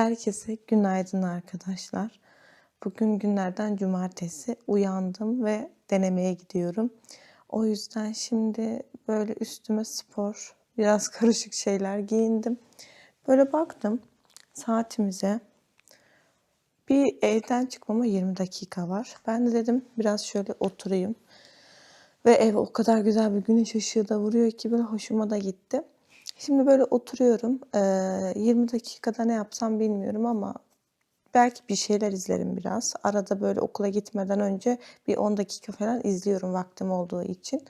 Herkese günaydın arkadaşlar. Bugün günlerden cumartesi uyandım ve denemeye gidiyorum. O yüzden şimdi böyle üstüme spor, biraz karışık şeyler giyindim. Böyle baktım saatimize. Bir evden çıkmama 20 dakika var. Ben de dedim biraz şöyle oturayım. Ve ev o kadar güzel bir güneş ışığı da vuruyor ki böyle hoşuma da gitti. Şimdi böyle oturuyorum. Ee, 20 dakikada ne yapsam bilmiyorum ama belki bir şeyler izlerim biraz. Arada böyle okula gitmeden önce bir 10 dakika falan izliyorum vaktim olduğu için.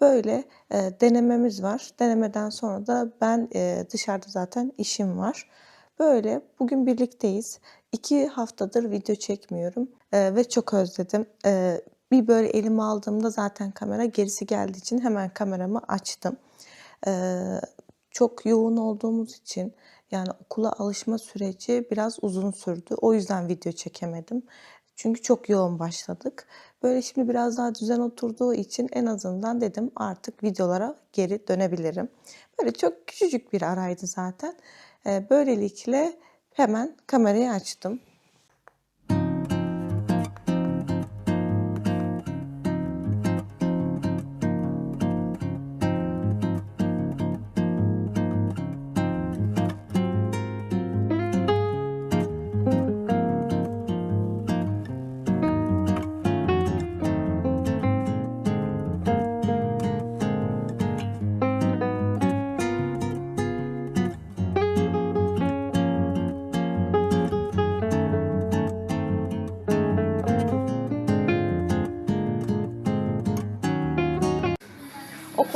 Böyle e, denememiz var. Denemeden sonra da ben e, dışarıda zaten işim var. Böyle bugün birlikteyiz. İki haftadır video çekmiyorum e, ve çok özledim. E, bir böyle elime aldığımda zaten kamera gerisi geldiği için hemen kameramı açtım. E, çok yoğun olduğumuz için yani okula alışma süreci biraz uzun sürdü. O yüzden video çekemedim. Çünkü çok yoğun başladık. Böyle şimdi biraz daha düzen oturduğu için en azından dedim artık videolara geri dönebilirim. Böyle çok küçücük bir araydı zaten. Ee, Böylelikle hemen kamerayı açtım.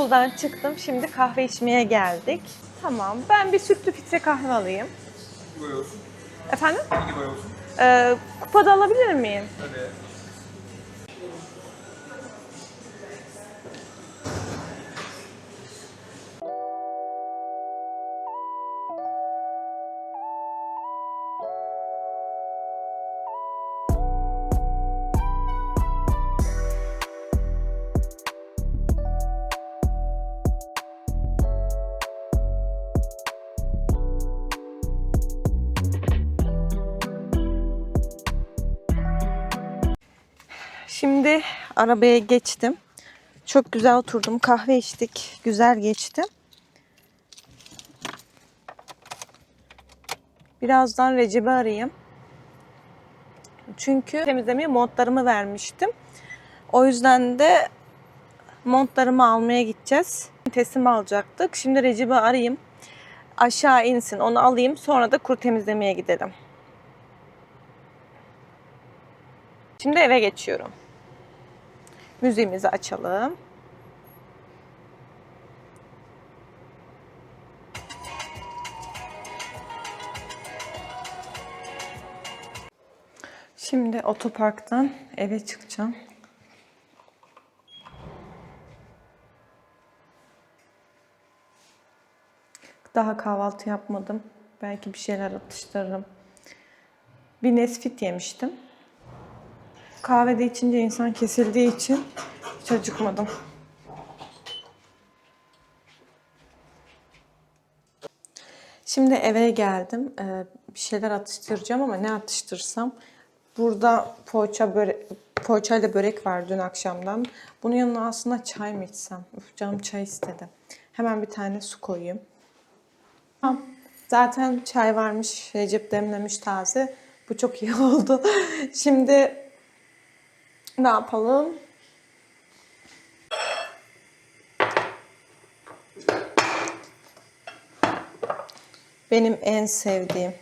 Okuldan çıktım. Şimdi kahve içmeye geldik. Tamam. Ben bir sütlü filtre kahve alayım. boy olsun. Efendim? Hangi boy olsun? Ee, kupada alabilir miyim? Tabii. Şimdi arabaya geçtim. Çok güzel oturdum. Kahve içtik. Güzel geçti. Birazdan Recep'i arayayım. Çünkü temizlemeye montlarımı vermiştim. O yüzden de montlarımı almaya gideceğiz. Teslim alacaktık. Şimdi Recep'i arayayım. Aşağı insin. Onu alayım. Sonra da kuru temizlemeye gidelim. Şimdi eve geçiyorum. Müziğimizi açalım. Şimdi otoparktan eve çıkacağım. Daha kahvaltı yapmadım. Belki bir şeyler atıştırırım. Bir Nesfit yemiştim. Kahvede içince insan kesildiği için hiç acıkmadım. Şimdi eve geldim. Ee, bir şeyler atıştıracağım ama ne atıştırsam. Burada poğaça börek, poğaçayla börek var dün akşamdan. Bunun yanına aslında çay mı içsem? Uf, canım çay istedi. Hemen bir tane su koyayım. Tamam. Zaten çay varmış. Recep demlemiş taze. Bu çok iyi oldu. Şimdi ne yapalım? Benim en sevdiğim.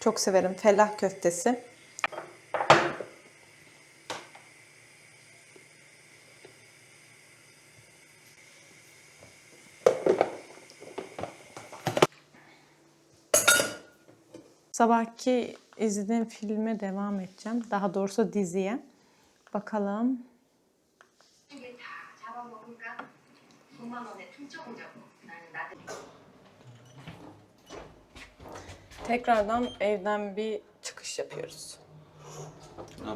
Çok severim fellah köftesi. Sabahki izlediğim filme devam edeceğim. Daha doğrusu diziye. Bakalım. Tekrardan evden bir çıkış yapıyoruz.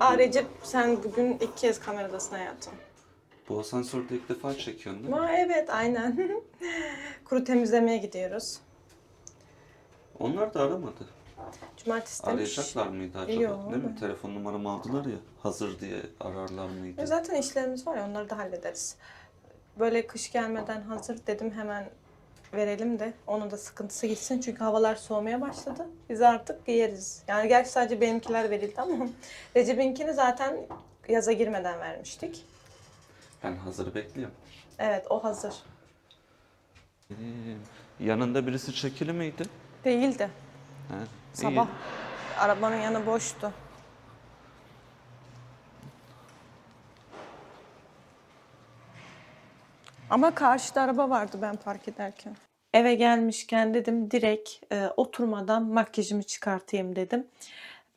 Aa Recep sen bugün ilk kez kameradasın hayatım. Bu asansörde ilk defa çekiyorsun değil mi? Aa, evet aynen. Kuru temizlemeye gidiyoruz. Onlar da aramadı. Cumartesi demiş. Arayacaklar mıydı acaba? Yok. Değil mi? Telefon numaramı aldılar ya. Hazır diye ararlar mıydı? E Zaten işlerimiz var ya onları da hallederiz. Böyle kış gelmeden hazır dedim hemen verelim de onun da sıkıntısı gitsin. Çünkü havalar soğumaya başladı. Biz artık giyeriz. Yani gerçi sadece benimkiler verildi ama Recep'inkini zaten yaza girmeden vermiştik. Ben hazır bekliyorum. Evet o hazır. Ee, yanında birisi çekili miydi? Değildi. He, Sabah arabanın yanı boştu. Ama karşıda araba vardı ben park ederken. Eve gelmişken dedim direkt e, oturmadan makyajımı çıkartayım dedim.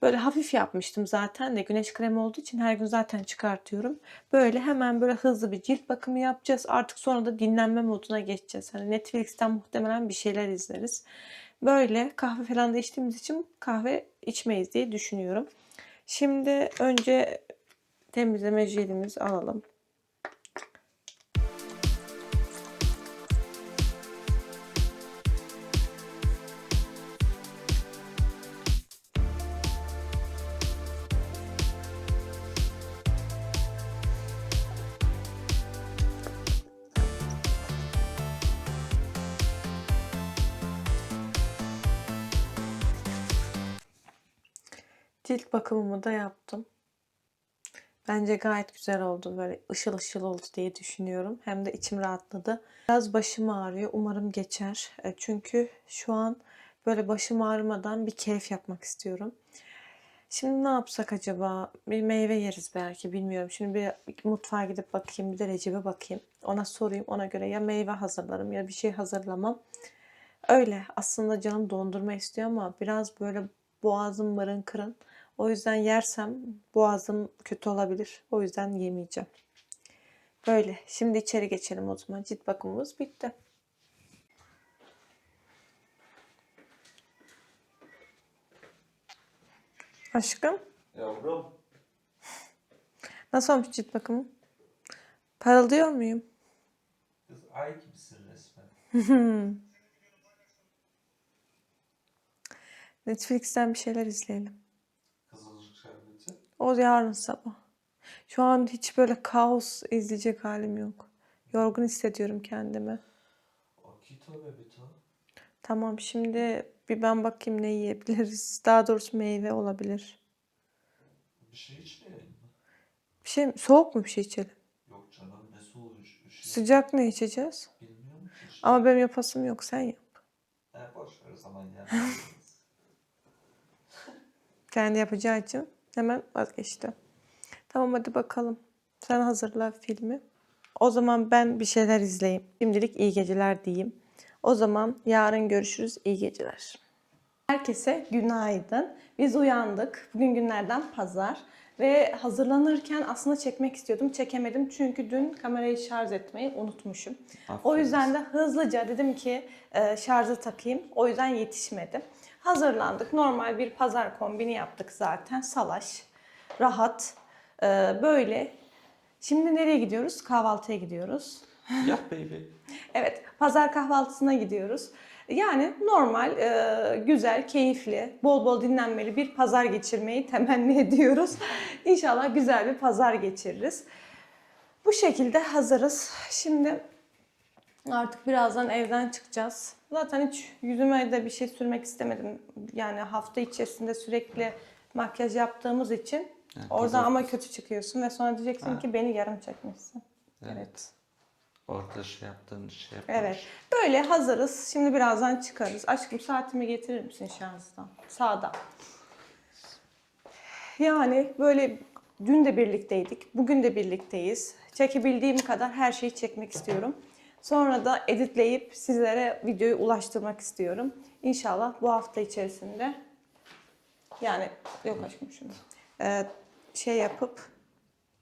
Böyle hafif yapmıştım zaten de güneş kremi olduğu için her gün zaten çıkartıyorum. Böyle hemen böyle hızlı bir cilt bakımı yapacağız. Artık sonra da dinlenme moduna geçeceğiz. Hani Netflix'ten muhtemelen bir şeyler izleriz. Böyle kahve falan da içtiğimiz için kahve içmeyiz diye düşünüyorum. Şimdi önce temizleme jelimizi alalım. Cilt bakımımı da yaptım. Bence gayet güzel oldu. Böyle ışıl ışıl oldu diye düşünüyorum. Hem de içim rahatladı. Biraz başım ağrıyor. Umarım geçer. E, Çünkü şu an böyle başım ağrımadan bir keyif yapmak istiyorum. Şimdi ne yapsak acaba? Bir meyve yeriz belki bilmiyorum. Şimdi bir mutfağa gidip bakayım. Bir de Recep'e bakayım. Ona sorayım. Ona göre ya meyve hazırlarım ya bir şey hazırlamam. Öyle. Aslında canım dondurma istiyor ama biraz böyle boğazım mırın kırın. O yüzden yersem boğazım kötü olabilir. O yüzden yemeyeceğim. Böyle. Şimdi içeri geçelim o zaman. Cilt bakımımız bitti. Aşkım, Yavrum. nasıl olmuş cilt bakımı? Parıldıyor muyum? Kız ay gibisin resmen. Netflix'ten bir şeyler izleyelim. O yarın sabah. Şu an hiç böyle kaos izleyecek halim yok. Yorgun hissediyorum kendimi. Tamam şimdi bir ben bakayım ne yiyebiliriz. Daha doğrusu meyve olabilir. Bir şey içmeyelim mi? Bir şey soğuk mu bir şey içelim? Yok canım ne soğuğu iş- bir şey. Sıcak ne içeceğiz? Bilmiyorum ki işte. Ama benim yapasım yok sen yap. He boş ver o zaman ya. Kendi yapacağı için hemen vazgeçti. Tamam hadi bakalım. Sen hazırla filmi. O zaman ben bir şeyler izleyeyim. Şimdilik iyi geceler diyeyim. O zaman yarın görüşürüz. İyi geceler. Herkese günaydın. Biz uyandık. Bugün günlerden pazar. Ve hazırlanırken aslında çekmek istiyordum. Çekemedim çünkü dün kamerayı şarj etmeyi unutmuşum. O Aferin yüzden de hızlıca dedim ki e, şarjı takayım. O yüzden yetişmedi. Hazırlandık. Normal bir pazar kombini yaptık zaten. Salaş, rahat. e, böyle. Şimdi nereye gidiyoruz? Kahvaltıya gidiyoruz. Ya baby. Evet, pazar kahvaltısına gidiyoruz. Yani normal, e, güzel, keyifli, bol bol dinlenmeli bir pazar geçirmeyi temenni ediyoruz. İnşallah güzel bir pazar geçiririz. Bu şekilde hazırız. Şimdi artık birazdan evden çıkacağız. Zaten hiç yüzüme de bir şey sürmek istemedim. Yani hafta içerisinde sürekli makyaj yaptığımız için oradan pazar- ama kötü çıkıyorsun ve sonra diyeceksin Ha. ki beni yarım çekmişsin. Evet. evet. Orada şey yaptığın şey yapmış. Evet. Böyle hazırız. Şimdi birazdan çıkarız. Aşkım saatimi getirir misin şarjdan? Sağda. Yani böyle dün de birlikteydik. Bugün de birlikteyiz. Çekebildiğim kadar her şeyi çekmek istiyorum. Sonra da editleyip sizlere videoyu ulaştırmak istiyorum. İnşallah bu hafta içerisinde yani yok aşkım şunu. Ee, şey yapıp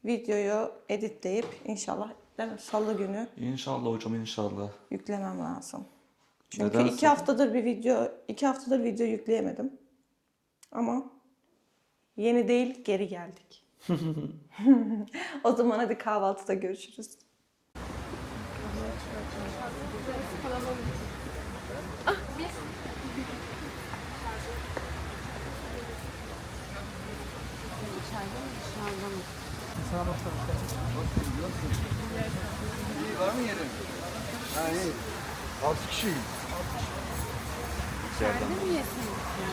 videoyu editleyip inşallah değil mi? Salı günü İnşallah hocam inşallah. yüklemem lazım. Çünkü Nedense. iki haftadır bir video, iki haftadır video yükleyemedim. Ama yeni değil, geri geldik. o zaman hadi kahvaltıda görüşürüz. Mi dışarıda mı? Var mı yerin? Ha iyi. Altı kişi. İçeride mi yesiniz ya?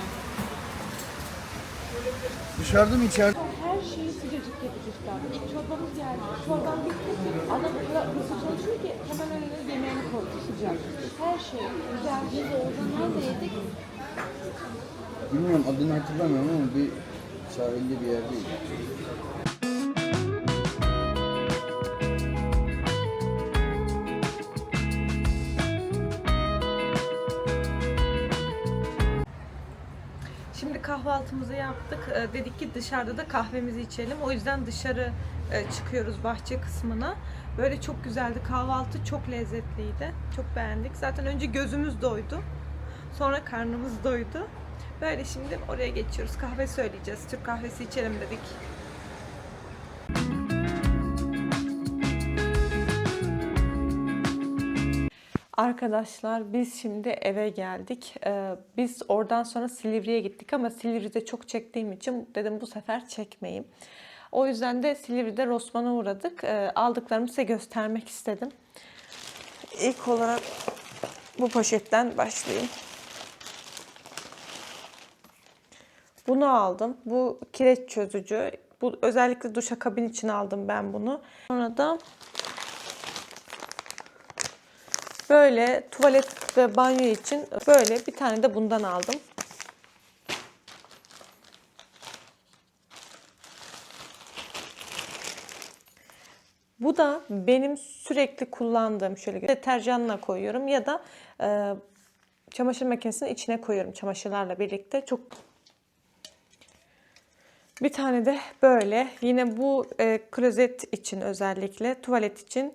Dışarıda mı içeride? Her şeyi sıcacık yapacaklar. Çorbamız geldi. Çorban bitti. Adam hızlı çalışıyor ki hemen önüne yemeğini koydu sıcak. Her şey güzel. Biz orada nerede yedik? Bilmiyorum adını hatırlamıyorum ama bir sahilde bir yerdeydi. Şimdi kahvaltımızı yaptık. Ee, Dedik ki dışarıda da kahvemizi içelim. O yüzden dışarı e, çıkıyoruz bahçe kısmına. Böyle çok güzeldi. Kahvaltı çok lezzetliydi. Çok beğendik. Zaten önce gözümüz doydu. Sonra karnımız doydu. Böyle şimdi oraya geçiyoruz. Kahve söyleyeceğiz. Türk kahvesi içelim dedik. Arkadaşlar biz şimdi eve geldik. Ee, biz oradan sonra Silivri'ye gittik ama Silivri'de çok çektiğim için dedim bu sefer çekmeyeyim. O yüzden de Silivri'de Rosman'a uğradık. Ee, aldıklarımı size göstermek istedim. İlk olarak bu poşetten başlayayım. Bunu aldım. Bu kireç çözücü. Bu özellikle duşakabin için aldım ben bunu. Sonra da Böyle tuvalet ve banyo için böyle bir tane de bundan aldım. Bu da benim sürekli kullandığım şöyle deterjanla koyuyorum ya da e, çamaşır makinesinin içine koyuyorum çamaşırlarla birlikte. Çok bir tane de böyle yine bu e, klozet için özellikle tuvalet için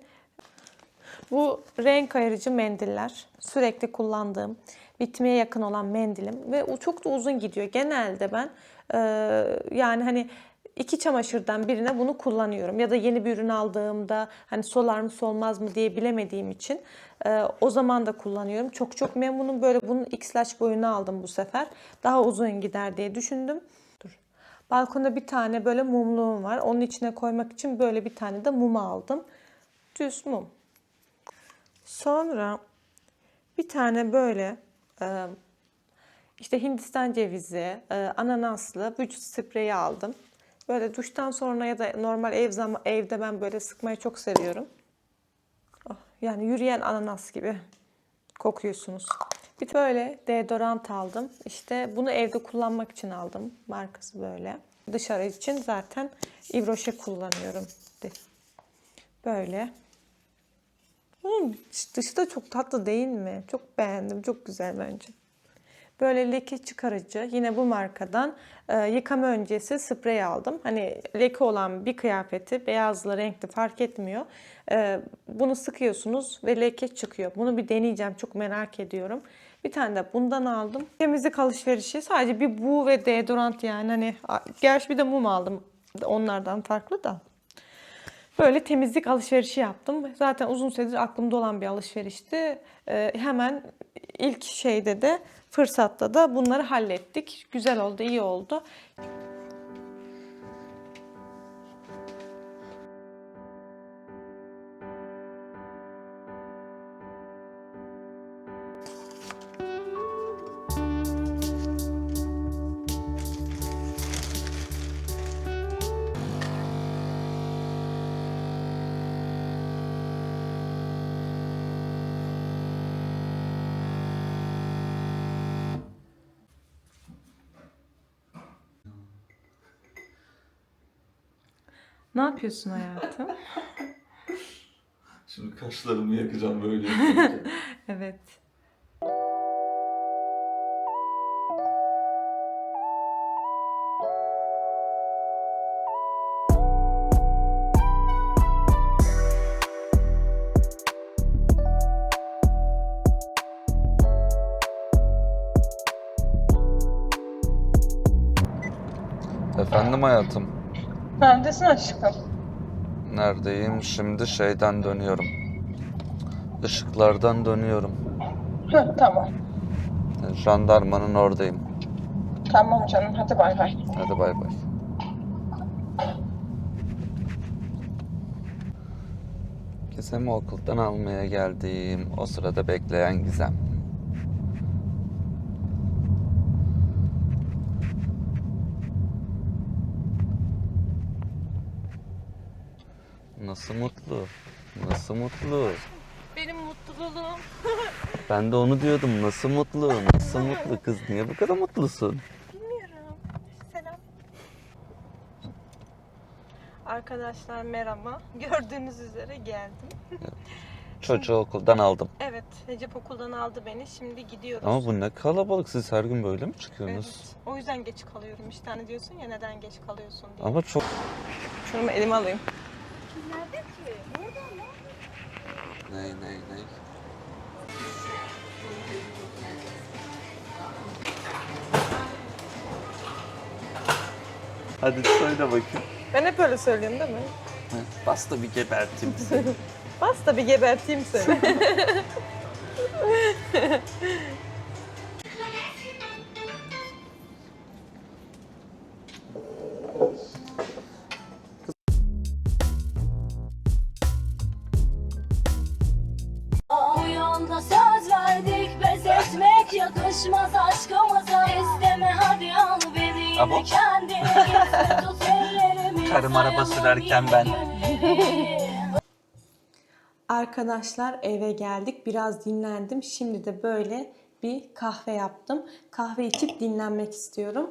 bu renk ayırıcı mendiller. Sürekli kullandığım, bitmeye yakın olan mendilim ve o çok da uzun gidiyor. Genelde ben e, yani hani iki çamaşırdan birine bunu kullanıyorum. Ya da yeni bir ürün aldığımda hani solar mı solmaz mı diye bilemediğim için e, o zaman da kullanıyorum. Çok çok memnunum. Böyle bunun X-Large boyunu aldım bu sefer. Daha uzun gider diye düşündüm. Balkonda bir tane böyle mumluğum var. Onun içine koymak için böyle bir tane de mum aldım. Düz mum. Sonra bir tane böyle e, işte Hindistan cevizi, e, ananaslı vücut spreyi aldım. Böyle duştan sonra ya da normal ev zam evde ben böyle sıkmayı çok seviyorum. Oh, yani yürüyen ananas gibi kokuyorsunuz. Bir böyle deodorant aldım. İşte bunu evde kullanmak için aldım. Markası böyle. Dışarı için zaten Rocher kullanıyorum. Böyle. Hmm, dışı da çok tatlı değil mi? Çok beğendim. Çok güzel bence. Böyle leke çıkarıcı. Yine bu markadan e, yıkama öncesi sprey aldım. Hani leke olan bir kıyafeti beyazlı renkli fark etmiyor. E, bunu sıkıyorsunuz ve leke çıkıyor. Bunu bir deneyeceğim. Çok merak ediyorum. Bir tane de bundan aldım. Temizlik alışverişi. Sadece bir bu ve deodorant yani. Hani gerçi bir de mum aldım. Onlardan farklı da. Böyle temizlik alışverişi yaptım. Zaten uzun süredir aklımda olan bir alışverişti. Ee, hemen ilk şeyde de fırsatta da bunları hallettik. Güzel oldu, iyi oldu. Ne yapıyorsun hayatım? Şimdi kaşlarımı yakacağım böyle. evet. Efendim hayatım. Bendesin aşkım. Neredeyim? Şimdi şeyden dönüyorum. Işıklardan dönüyorum. Hı, tamam. E, jandarmanın oradayım. Tamam canım. Hadi bay bay. Hadi bay bay. Gizem'i okuldan almaya geldim. O sırada bekleyen Gizem. Nasıl mutlu? Nasıl mutlu? Benim mutluluğum. Ben de onu diyordum. Nasıl mutlu? Nasıl mutlu kız? Niye bu kadar mutlusun? Bilmiyorum. Selam. Arkadaşlar merhaba. Gördüğünüz üzere geldim. Çocuğu okuldan aldım. Evet, Recep okuldan aldı beni. Şimdi gidiyoruz. Ama bu ne kalabalık. Siz her gün böyle mi çıkıyorsunuz? Evet. O yüzden geç kalıyorum. İşte hani diyorsun ya neden geç kalıyorsun diye. Ama çok... Şunu elime alayım. Ney ney ney? Hadi söyle bakayım. Ben hep öyle söylüyorum değil mi? Bas da bir geberteyim seni. Bas da bir geberteyim seni. Yine ben. Arkadaşlar eve geldik. Biraz dinlendim. Şimdi de böyle bir kahve yaptım. Kahve içip dinlenmek istiyorum.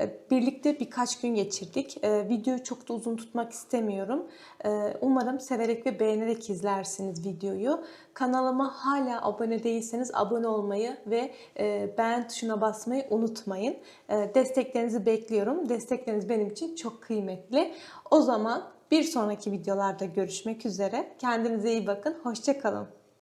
Ee, Birlikte birkaç gün geçirdik. Ee, Videoyu çok da uzun tutmak istemiyorum. Ee, Umarım severek ve beğenerek izlersiniz videoyu. Kanalıma hala abone değilseniz abone olmayı ve e, beğen tuşuna basmayı unutmayın. Desteklerinizi bekliyorum. Destekleriniz benim için çok kıymetli. O zaman bir sonraki videolarda görüşmek üzere. Kendinize iyi bakın. Hoşçakalın.